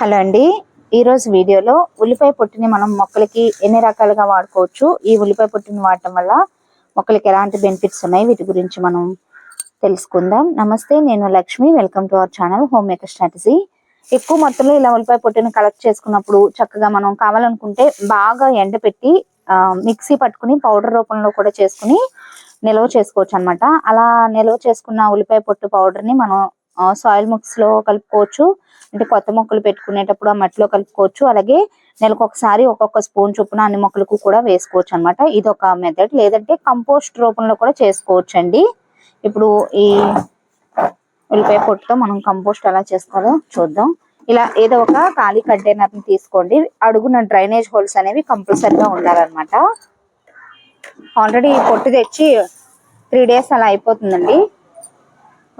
Hello అండి. ఈరోజు వీడియోలో ఉల్లిపాయ పొట్టుని మనం మొక్కలకి ఎన్ని రకాలుగా వాడుకోవచ్చు? ఈ ఉల్లిపాయ పొట్టుని వాడటం వల్ల మొక్కలకి ఎలాంటి బెనిఫిట్స్ ఉన్నాయి? వీటి గురించి మనం తెలుసుకుందాం. నమస్తే నేను Lakshmi. Welcome to our channel homemaker strategy. ఎక్కువ మొత్తంలో ఇలా ఉల్లిపాయ పొట్టుని కలెక్ట్ చేసుకున్నప్పుడు చక్కగా మనం కావాలనుకుంటే బాగా ఎండపెట్టి మిక్సీ పట్టుకుని పౌడర్ రూపంలో కూడా చేసుకుని నిల్వ చేసుకోవచ్చు అన్నమాట అలా నిల్వ చేసుకున్న ఉల్లిపాయ పొట్టు పౌడర్ని మనం సాయిల్ మిక్స్లో కలుపుకోవచ్చు. అంటే కొత్త మొక్కలు పెట్టుకునేటప్పుడు ఆ మట్టిలో కలుపుకోవచ్చు. అలాగే నెలకు ఒకసారి ఒక్కొక్క స్పూన్ చొప్పున అన్ని మొక్కలకు కూడా వేసుకోవచ్చు అన్నమాట. ఇది ఒక మెథడ్ లేదంటే కంపోస్ట్ రూపంలో కూడా చేసుకోవచ్చు అండి ఇప్పుడు ఈ ఉల్లిపాయ పొట్టుతో మనం కంపోస్ట్ ఎలా చేసుకోవాలో చూద్దాం. ఇలా ఏదో ఒక ఖాళీ కంటైనర్ని తీసుకోండి. అడుగున డ్రైనేజ్ హోల్స్ అనేవి కంపల్సరీగా ఉండాలన్నమాట. ఆల్రెడీ పొట్టు తెచ్చి త్రీ డేస్ అలా అయిపోతుందండి.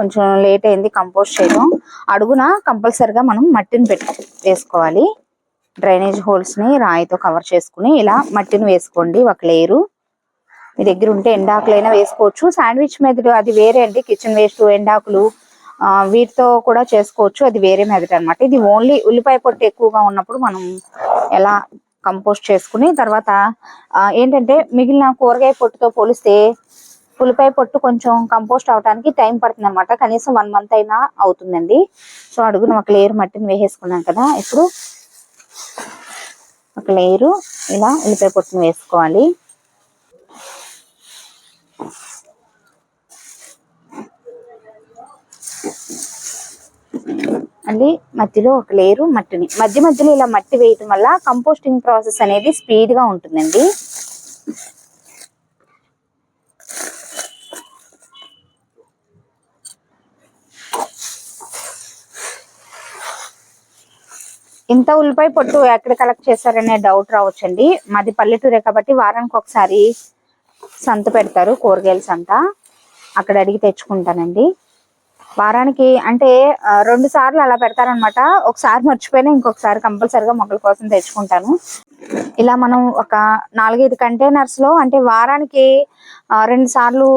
కొంచెం లేట్ అయింది కంపోస్ట్ చేయడం. అడుగున కంపల్సరిగా మనం మట్టిని పెట్టి వేసుకోవాలి. డ్రైనేజ్ హోల్స్ని రాయితో కవర్ చేసుకుని ఇలా మట్టిని వేసుకోండి ఒక లేయరు. మీ దగ్గర ఉంటే ఎండాకులైనా వేసుకోవచ్చు. శాండ్విచ్ మెదడు అది వేరే అండి. కిచెన్ వేస్ట్ ఎండాకులు వీటితో కూడా చేసుకోవచ్చు. అది వేరే మెదడు అనమాట ఇది ఓన్లీ ఉల్లిపాయ పొట్టు ఎక్కువగా ఉన్నప్పుడు మనం ఎలా కంపోస్ట్ చేసుకుని తర్వాత ఏంటంటే మిగిలిన కూరగాయ పొట్టుతో పోలిస్తే ఉల్లిపాయ పొట్టు కొంచెం కంపోస్ట్ అవడానికి టైం పడుతుంది అనమాట కనీసం వన్ మంత్ అయినా అవుతుందండి. సో అడుగున ఒక లేయర్ మట్టిని వేసేసుకున్నాం కదా. ఇప్పుడు ఒక లేయరు ఇలా ఉల్లిపాయ పొట్టుని వేసుకోవాలి. మళ్ళీ మధ్యలో ఒక లేరు మట్టిని. మధ్య మధ్యలో ఇలా మట్టి వేయటం వల్ల కంపోస్టింగ్ ప్రాసెస్ అనేది స్పీడ్గా ఉంటుందండి. ఇంత ఉల్లిపాయ పొట్టు ఎక్కడ కలెక్ట్ చేశారనే డౌట్ రావచ్చండి. మాది పల్లెటూరే కాబట్టి వారానికి ఒకసారి సంత పెడతారు కూరగాయల సంత. అక్కడ అడిగి తెచ్చుకుంటానండి. వారానికి అంటే రెండు సార్లు అలా పెడతారనమాట ఒకసారి మర్చిపోయినా ఇంకొకసారి కంపల్సరిగా మొక్కల కోసం తెచ్చుకుంటాను. ఇలా మనం ఒక నాలుగైదు కంటైనర్స్లో అంటే వారానికి రెండు సార్లు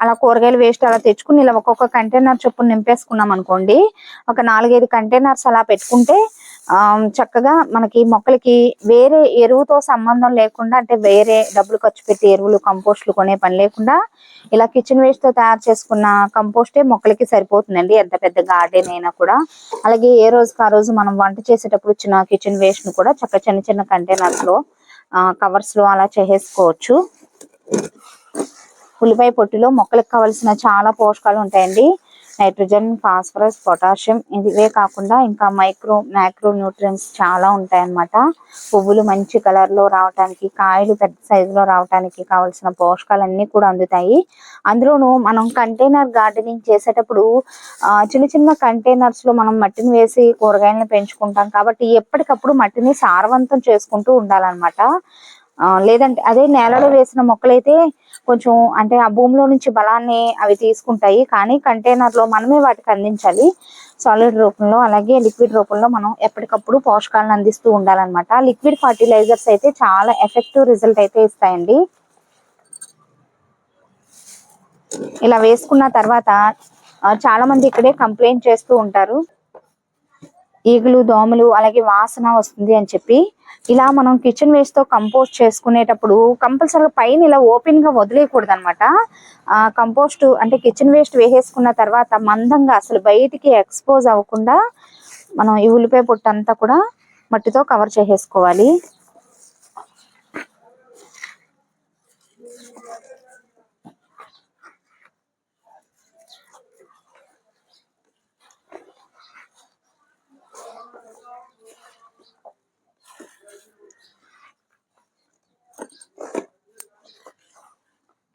అలా కూరగాయలు వేస్ట్ అలా తెచ్చుకుని ఇలా ఒక్కొక్క కంటైనర్ చొప్పున నింపేసుకున్నాం అనుకోండి ఒక నాలుగైదు కంటైనర్స్ అలా పెట్టుకుంటే చక్కగా మనకి మొక్కలకి వేరే ఎరువుతో సంబంధం లేకుండా అంటే వేరే డబ్బులు ఖర్చు పెట్టి ఎరువులు కంపోస్ట్లు కొనే పని లేకుండా ఇలా కిచెన్ వేస్ట్తో తయారు చేసుకున్న కంపోస్టే మొక్కలకి సరిపోతుందండి. ఎంత పెద్ద గార్డెన్ అయినా కూడా. అలాగే ఏ రోజుకి ఆ రోజు మనం వంట చేసేటప్పుడు వచ్చిన కిచెన్ వేస్ట్ను కూడా చక్క చిన్న చిన్న కంటైనర్స్లో కవర్స్లో అలా చేసేసుకోవచ్చు. ఉల్లిపాయ పొట్టులో మొక్కలకు కావాల్సిన చాలా పోషకాలు ఉంటాయండి. నైట్రోజన్ ఫాస్ఫరస్ పొటాషియం ఇవే కాకుండా ఇంకా మైక్రో మ్యాక్రో న్యూట్రియన్స్ చాలా ఉంటాయన్నమాట. పువ్వులు మంచి కలర్లో రావటానికి కాయలు పెద్ద సైజులో రావటానికి కావాల్సిన పోషకాలన్నీ కూడా అందుతాయి. అందులోనూ మనం కంటైనర్ గార్డెనింగ్ చేసేటప్పుడు చిన్న చిన్న కంటైనర్స్లో మనం మట్టిని వేసి కూరగాయలను పెంచుకుంటాం కాబట్టి ఎప్పటికప్పుడు మట్టిని సారవంతం చేసుకుంటూ ఉండాలన్నమాట. లేదంటే అదే నేలలో వేసిన మొక్కలైతే కొంచెం అంటే ఆ భూమిలో నుంచి బలాన్ని అవి తీసుకుంటాయి. కానీ కంటైనర్లో మనమే వాటికి అందించాలి. సాలిడ్ రూపంలో అలాగే లిక్విడ్ రూపంలో మనం ఎప్పటికప్పుడు పోషకాలను అందిస్తూ ఉండాలన్నమాట. లిక్విడ్ ఫర్టిలైజర్స్ అయితే చాలా ఎఫెక్టివ్ రిజల్ట్ అయితే ఇస్తాయండి. ఇలా వేసుకున్న తర్వాత చాలా మంది ఇక్కడే కంప్లైంట్ చేస్తూ ఉంటారు. ఈగలు దోమలు అలాగే వాసన వస్తుంది అని చెప్పి ఇలా మనం కిచెన్ వేస్ట్తో కంపోస్ట్ చేసుకునేటప్పుడు కంపల్సరీగా పైన ఇలా ఓపెన్గా వదిలేయకూడదు అనమాట కంపోస్ట్ అంటే కిచెన్ వేస్ట్ వేసేసుకున్న తర్వాత మందంగా అసలు బయటికి ఎక్స్పోజ్ అవ్వకుండా మనం ఈ ఉల్లిపాయ పొట్టు అంతా కూడా మట్టితో కవర్ చేసేసుకోవాలి.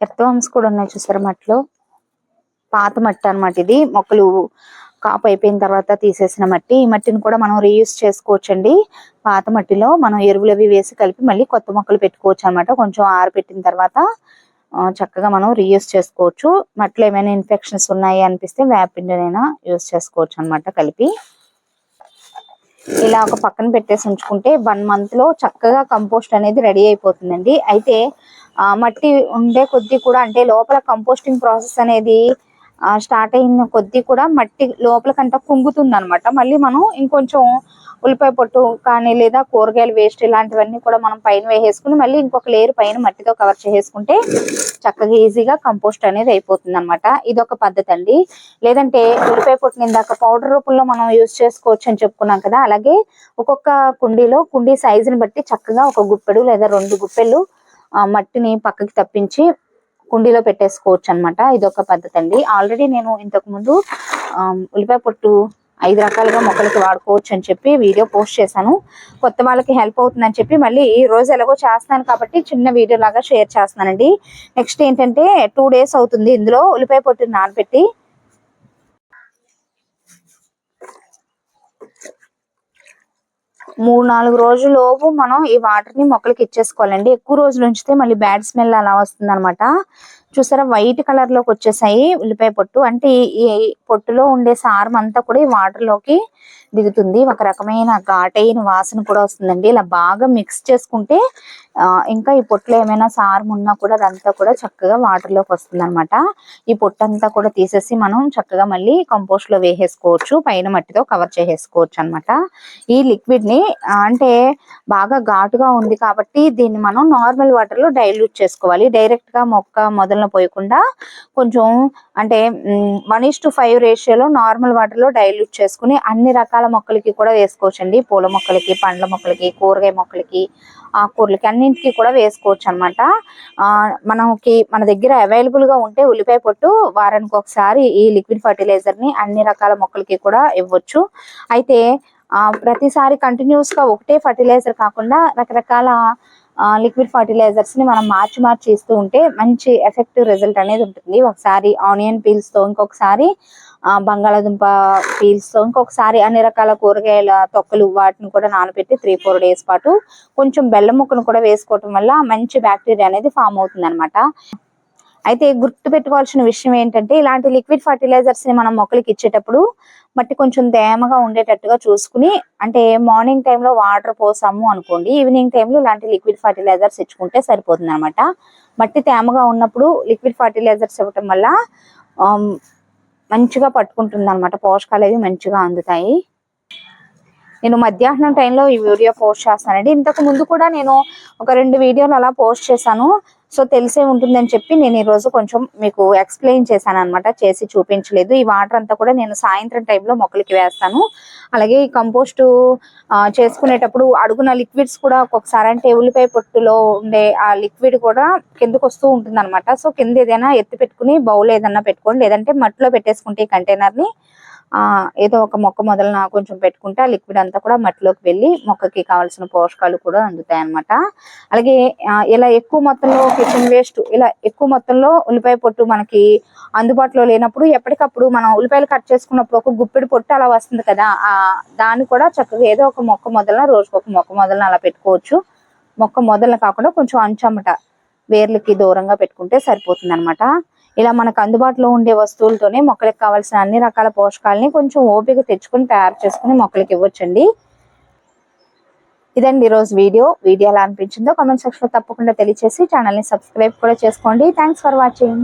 ఎర్త్వామ్స్ కూడా ఉన్నాయి చూసారు మట్టిలో? పాత మట్టి అన్నమాట ఇది. మొక్కలు కాపు అయిపోయిన తర్వాత తీసేసిన మట్టి. ఈ మట్టిని కూడా మనం రీయూస్ చేసుకోవచ్చండి. పాత మట్టిలో మనం ఎరువులు అవి వేసి కలిపి మళ్ళీ కొత్త మొక్కలు పెట్టుకోవచ్చు అన్నమాట. కొంచెం ఆరబెట్టిన తర్వాత చక్కగా మనం రీయూస్ చేసుకోవచ్చు. మట్టిలో ఏమైనా ఇన్ఫెక్షన్స్ ఉన్నాయి అనిపిస్తే వేపిండినైనా యూస్ చేసుకోవచ్చు అన్నమాట కలిపి. ఇలా ఒక పక్కన పెట్టేసి ఉంచుకుంటే వన్ మంత్లో చక్కగా కంపోస్ట్ అనేది రెడీ అయిపోతుందండి. అయితే మట్టి ఉండే కొద్దీ కూడా అంటే లోపల కంపోస్టింగ్ ప్రాసెస్ అనేది స్టార్ట్ అయిన కొద్దీ కూడా మట్టి లోపలికంట కుంగుతుంది అనమాట మళ్ళీ మనం ఇంకొంచెం ఉల్లిపాయ పొట్టు కానీ లేదా కూరగాయలు వేస్ట్ ఇలాంటివన్నీ కూడా మనం పైన వేసేసుకుని మళ్ళీ ఇంకొక లేయర్ పైన మట్టితో కవర్ చేసేసుకుంటే చక్కగా ఈజీగా కంపోస్ట్ అనేది అయిపోతుంది అనమాట ఇది ఒక పద్ధతి అండి. లేదంటే ఉల్లిపాయ పొట్టుని ఇందాక పౌడర్ రూపంలో మనం యూజ్ చేసుకోవచ్చు అని చెప్పుకున్నాం కదా. అలాగే ఒక్కొక్క కుండీలో కుండీ సైజుని బట్టి చక్కగా ఒక గుప్పెడు లేదా రెండు గుప్పెళ్ళు మట్టిని పక్కకి తప్పించి కుండీలో పెట్టేసుకోవచ్చు అనమాట ఇది ఒక పద్ధతి అండి ఆల్రెడీ నేను ఇంతకు ముందు ఉల్లిపాయ పొట్టు ఐదు రకాలుగా మొక్కలకి వాడుకోవచ్చు అని చెప్పి వీడియో పోస్ట్ చేశాను. కొత్త వాళ్ళకి హెల్ప్ అవుతుందని చెప్పి మళ్ళీ ఈ రోజు ఎలాగో చేస్తున్నాను కాబట్టి చిన్న వీడియో లాగా షేర్ చేస్తున్నానండి. నెక్స్ట్ ఏంటంటే టూ డేస్ అవుతుంది ఇందులో ఉల్లిపాయ పొట్టు నానబెట్టి మూడు నాలుగు రోజులలోపు మనం ఈ వాటర్ని మొక్కలకి ఇచ్చేసుకోవాలండి. ఎక్కువ రోజులు ఉంచితే మళ్ళీ బ్యాడ్ స్మెల్ అలా వస్తుంది అనమాట చూసారా? వైట్ కలర్లోకి వచ్చేసాయి ఉల్లిపాయ పొట్టు. అంటే ఈ పొట్టులో ఉండే సారం అంతా కూడా ఈ వాటర్లోకి దిగుతుంది. ఒక రకమైన ఘాటైన వాసన కూడా వస్తుందండి. ఇలా బాగా మిక్స్ చేసుకుంటే ఇంకా ఈ పొట్టులో ఏమైనా సారం ఉన్నా కూడా అదంతా కూడా చక్కగా వాటర్లోకి వస్తుంది అనమాట ఈ పొట్టు అంతా కూడా తీసేసి మనం చక్కగా మళ్ళీ కంపోస్ట్లో వేసేసుకోవచ్చు. పైన మట్టితో కవర్ చేసేసుకోవచ్చు అన్నమాట. ఈ లిక్విడ్ని అంటే బాగా ఘాటుగా ఉంది కాబట్టి దీన్ని మనం నార్మల్ వాటర్లో డైల్యూట్ చేసుకోవాలి. డైరెక్ట్గా మొక్క మొదలు వాటర్లో పోయకుండా కొంచెం అంటే వన్ ఇస్ టు ఫైవ్ రేషియోలో నార్మల్ వాటర్లో డైల్యూట్ చేసుకుని అన్ని రకాల మొక్కలకి కూడా వేసుకోవచ్చండి. పూల మొక్కలకి పండ్ల మొక్కలకి కూరగాయ మొక్కలకి ఆకుకూరలకి అన్నింటికి కూడా వేసుకోవచ్చు అనమాట మనకి మన దగ్గర అవైలబుల్గా ఉంటే ఉల్లిపాయ పొట్టు వారానికి ఒకసారి ఈ లిక్విడ్ ఫర్టిలైజర్ని అన్ని రకాల మొక్కలకి కూడా ఇవ్వచ్చు. అయితే ప్రతిసారి కంటిన్యూస్గా ఒకటే ఫర్టిలైజర్ కాకుండా రకరకాల లిక్విడ్ ఫర్టిలైజర్స్ని మనం మార్చి మార్చి ఇస్తూ ఉంటే మంచి ఎఫెక్టివ్ రిజల్ట్ అనేది ఉంటుంది. ఒకసారి ఆనియన్ పీల్స్తో ఇంకొకసారి ఆ, బంగాళాదుంప పీల్స్తో ఇంకొకసారి అన్ని రకాల కూరగాయల తొక్కలు వాటిని కూడా నానబెట్టి త్రీ ఫోర్ డేస్ పాటు కొంచెం బెల్లం ముక్కను కూడా వేసుకోవటం వల్ల మంచి బ్యాక్టీరియా అనేది ఫామ్ అవుతుంది అనమాట అయితే గుర్తు పెట్టుకోవాల్సిన విషయం ఏంటంటే ఇలాంటి లిక్విడ్ ఫర్టిలైజర్స్ని మనం మొక్కలకి ఇచ్చేటప్పుడు మట్టి కొంచెం తేమగా ఉండేటట్టుగా చూసుకుని అంటే మార్నింగ్ టైంలో వాటర్ పోసాము అనుకోండి ఈవినింగ్ టైంలో ఇలాంటి లిక్విడ్ ఫర్టిలైజర్స్ ఇచ్చుకుంటే సరిపోతుంది అనమాట మట్టి తేమగా ఉన్నప్పుడు లిక్విడ్ ఫర్టిలైజర్స్ ఇవ్వటం వల్ల మంచిగా పట్టుకుంటుంది అనమాట పోషకాలు అవి మంచిగా అందుతాయి. నేను మధ్యాహ్నం టైంలో ఈ వీడియో పోస్ట్ చేస్తానండి. ఇంతకు ముందు కూడా నేను ఒక రెండు వీడియోలు అలా పోస్ట్ చేశాను. సో తెలిసే ఉంటుందని చెప్పి నేను ఈరోజు కొంచెం మీకు ఎక్స్ప్లెయిన్ చేశాను అనమాట చేసి చూపించలేదు. ఈ వాటర్ అంతా కూడా నేను సాయంత్రం టైంలో మొక్కలకి వేస్తాను. అలాగే ఈ కంపోస్ట్ చేసుకునేటప్పుడు అడుగున లిక్విడ్స్ కూడా ఒక్కొక్కసారి అంటే ఉల్లిపాయ పొట్టులో ఉండే ఆ లిక్విడ్ కూడా కిందకు వస్తూ ఉంటుంది అనమాట సో కింద ఏదైనా ఎత్తి పెట్టుకుని బౌల్ ఏదైనా పెట్టుకోండి. లేదంటే మట్టిలో పెట్టేసుకుంటే ఈ కంటైనర్ని ఏదో ఒక మొక్క మొదలన కొంచెం పెట్టుకుంటే ఆ లిక్విడ్ అంతా కూడా మట్టిలోకి వెళ్ళి మొక్కకి కావాల్సిన పోషకాలు కూడా అందుతాయి అన్నమాట అలాగే ఇలా ఎక్కువ మొత్తంలో కిచెన్ వేస్ట్ ఇలా ఎక్కువ మొత్తంలో ఉల్లిపాయ పొట్టు మనకి అందుబాటులో లేనప్పుడు ఎప్పటికప్పుడు మనం ఉల్లిపాయలు కట్ చేసుకున్నప్పుడు ఒక గుప్పెడు పొట్టు అలా వస్తుంది కదా ఆ దాన్ని కూడా చక్కగా ఏదో ఒక మొక్క మొదలన రోజుకు ఒక మొక్క మొదలన అలా పెట్టుకోవచ్చు. మొక్క మొదలన కాకుండా కొంచెం అంచమట వేర్లకి దూరంగా పెట్టుకుంటే సరిపోతుంది అనమాట ఇలా మనకు అందుబాటులో ఉండే వస్తువులతోనే మొక్కలకు కావాల్సిన అన్ని రకాల పోషకాలని కొంచెం ఓపిక తెచ్చుకొని తయారు చేసుకుని మొక్కలకి ఇవ్వచ్చండి. ఇదండి ఈరోజు రోజు వీడియో. వీడియో ఎలా అనిపించిందో కామెంట్ సెక్షన్లో తప్పకుండా తెలియచేసి ఛానల్ని సబ్స్క్రైబ్ కూడా చేసుకోండి. Thanks for watching